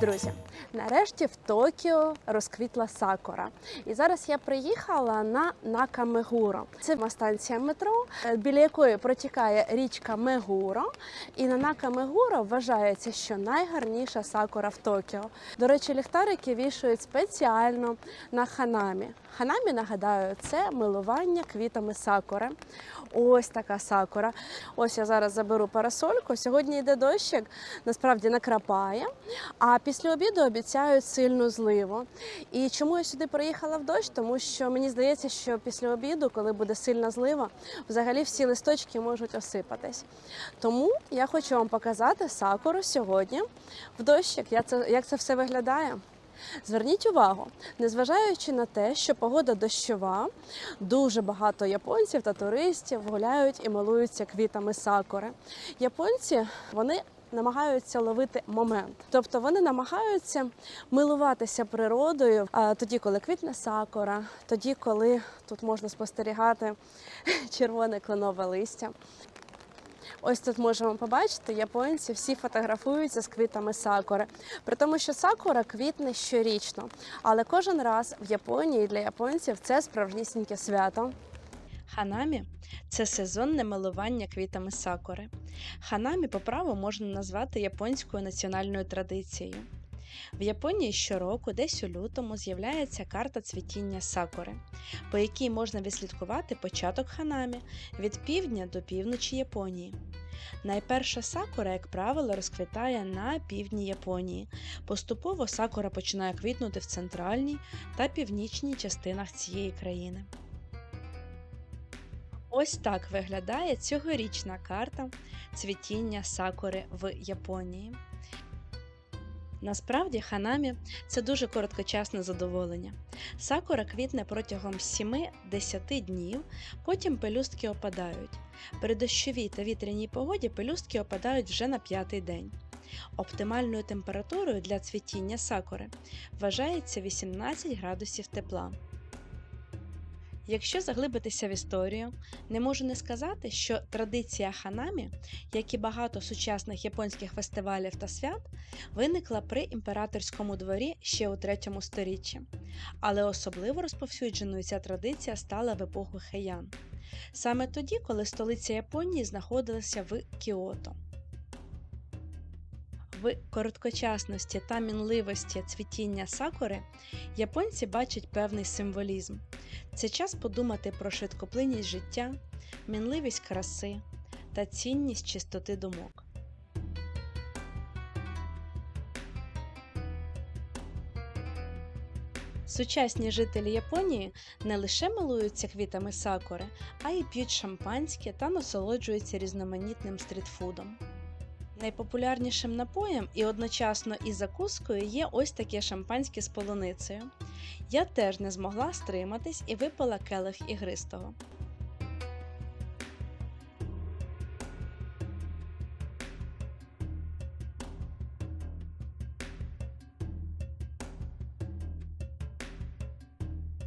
Друзі! Нарешті в Токіо розквітла сакура. І зараз я приїхала на Накамегуро. Це станція метро, е, біля якої протікає річка Мегуро. І на Накамегуро вважається, що найгарніша сакура в Токіо. До речі, ліхтарики вішають спеціально на ханамі. Ханамі, нагадаю, це милування квітами сакури. Ось така сакура. Ось я зараз заберу парасольку. Сьогодні йде дощик, насправді накрапає. А після обіду обіцяють сильну зливу. І чому я сюди приїхала в дощ? Тому що мені здається, що після обіду, коли буде сильна злива, взагалі всі листочки можуть осипатись. Тому я хочу вам показати сакуру сьогодні в дощик. Як це, як це все виглядає. Зверніть увагу, незважаючи на те, що погода дощова, дуже багато японців та туристів гуляють і милуються квітами сакури. Японці вони намагаються ловити момент, тобто вони намагаються милуватися природою а, тоді, коли квітне сакура, тоді, коли тут можна спостерігати червоне кленове листя. Ось тут можемо побачити, японці всі фотографуються з квітами сакури. При тому, що сакура квітне щорічно, але кожен раз в Японії для японців це справжнісіньке свято. Ханамі це сезонне милування квітами сакури. Ханамі по праву можна назвати японською національною традицією. В Японії щороку, десь у лютому, з'являється карта цвітіння сакури, по якій можна відслідкувати початок ханамі від півдня до півночі Японії. Найперша сакура, як правило, розквітає на півдні Японії. Поступово сакура починає квітнути в центральній та північній частинах цієї країни. Ось так виглядає цьогорічна карта цвітіння сакури в Японії. Насправді ханамі це дуже короткочасне задоволення. Сакура квітне протягом 7-10 днів, потім пелюстки опадають. При дощовій та вітряній погоді пелюстки опадають вже на п'ятий день. Оптимальною температурою для цвітіння сакури вважається 18 градусів тепла. Якщо заглибитися в історію, не можу не сказати, що традиція ханамі, як і багато сучасних японських фестивалів та свят, виникла при імператорському дворі ще у 3 сторіччі, але особливо розповсюдженою ця традиція стала в епоху Хеян, саме тоді, коли столиця Японії знаходилася в Кіото. В короткочасності та мінливості цвітіння сакури японці бачать певний символізм. Це час подумати про швидкоплинність життя, мінливість краси та цінність чистоти думок. Сучасні жителі Японії не лише милуються квітами сакури, а й п'ють шампанське та насолоджуються різноманітним стрітфудом. Найпопулярнішим напоєм і одночасно і закускою є ось таке шампанське з полуницею. Я теж не змогла стриматись і випила келих ігристого.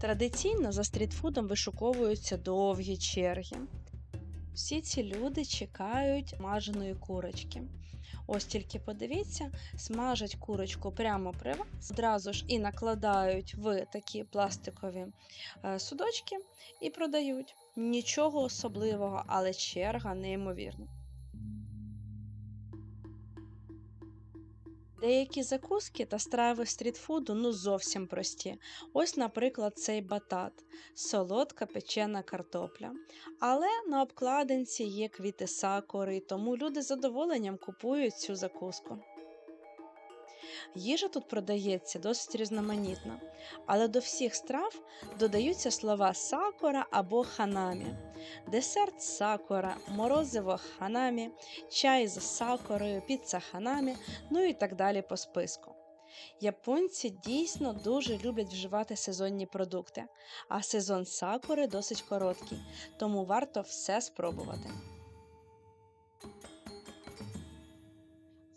Традиційно за стрітфудом вишуковуються довгі черги. Всі ці люди чекають смаженої курочки. Ось тільки подивіться, смажать курочку прямо при вас, одразу ж і накладають в такі пластикові е, судочки і продають. Нічого особливого, але черга неймовірна. Деякі закуски та страви стрітфуду ну зовсім прості. Ось, наприклад, цей батат, солодка печена картопля. Але на обкладинці є квіти сакури, тому люди з задоволенням купують цю закуску. Їжа тут продається досить різноманітна, але до всіх страв додаються слова сакура або ханамі, десерт сакура, морозиво ханамі, чай з сакурою, піца ханамі, ну і так далі по списку. Японці дійсно дуже люблять вживати сезонні продукти, а сезон сакури досить короткий, тому варто все спробувати.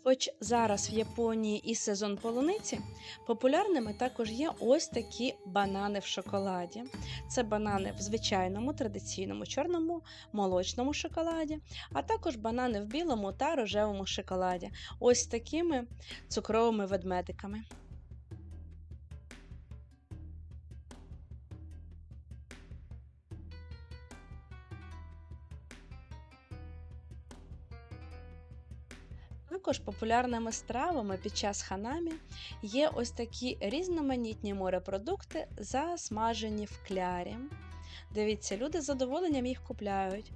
Хоч зараз в Японії і сезон полуниці, популярними також є ось такі банани в шоколаді. Це банани в звичайному традиційному чорному молочному шоколаді, а також банани в білому та рожевому шоколаді. Ось такими цукровими ведмедиками. Також популярними стравами під час ханамі є ось такі різноманітні морепродукти, засмажені в клярі. Дивіться, люди з задоволенням їх купляють.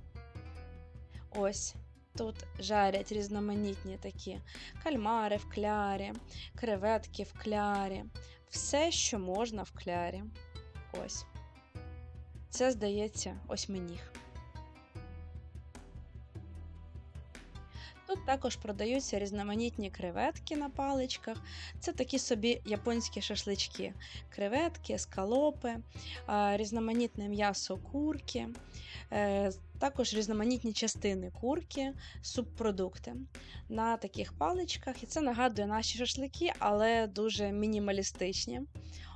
Ось тут жарять різноманітні такі кальмари в клярі, креветки в клярі, все, що можна в клярі. Ось. Це здається осьминіг. Тут також продаються різноманітні креветки на паличках. Це такі собі японські шашлички. Креветки, скалопи, різноманітне м'ясо курки, е, також різноманітні частини курки, субпродукти на таких паличках. І це нагадує наші шашлики, але дуже мінімалістичні.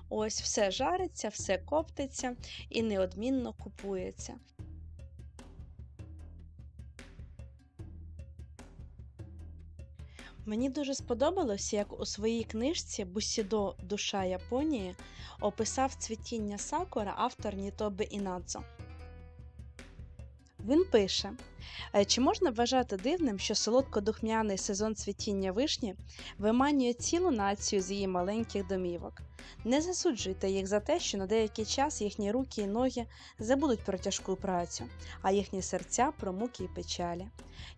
Ось все жариться, все коптиться і неодмінно купується. Мені дуже сподобалося, як у своїй книжці Бусідо Душа Японії описав цвітіння сакура автор Нітоби Інадзо. Він пише: «Е, чи можна вважати дивним, що солодкодухмяний сезон цвітіння вишні виманює цілу націю з її маленьких домівок? Не засуджуйте їх за те, що на деякий час їхні руки і ноги забудуть про тяжку працю, а їхні серця про муки і печалі.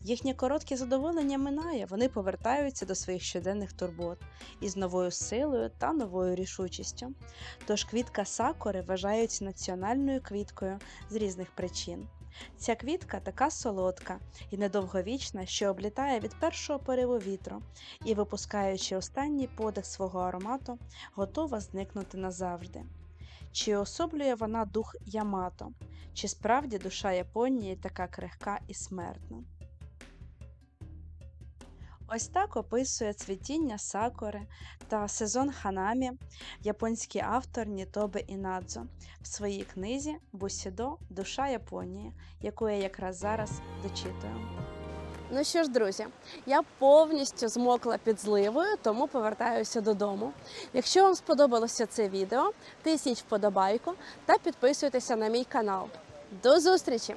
Їхнє коротке задоволення минає, вони повертаються до своїх щоденних турбот із новою силою та новою рішучістю. Тож квітка сакури вважається національною квіткою з різних причин. Ця квітка така солодка і недовговічна, що облітає від першого пориву вітру і, випускаючи останній подих свого аромату, готова зникнути назавжди. Чи особлює вона дух Ямато? Чи справді душа Японії така крихка і смертна? Ось так описує цвітіння сакури та сезон ханамі японський автор Нітобе Інадзо в своїй книзі Бусідо Душа Японії, яку я якраз зараз дочитую. Ну що ж, друзі, я повністю змокла під зливою, тому повертаюся додому. Якщо вам сподобалося це відео, тисніть вподобайку та підписуйтеся на мій канал. До зустрічі!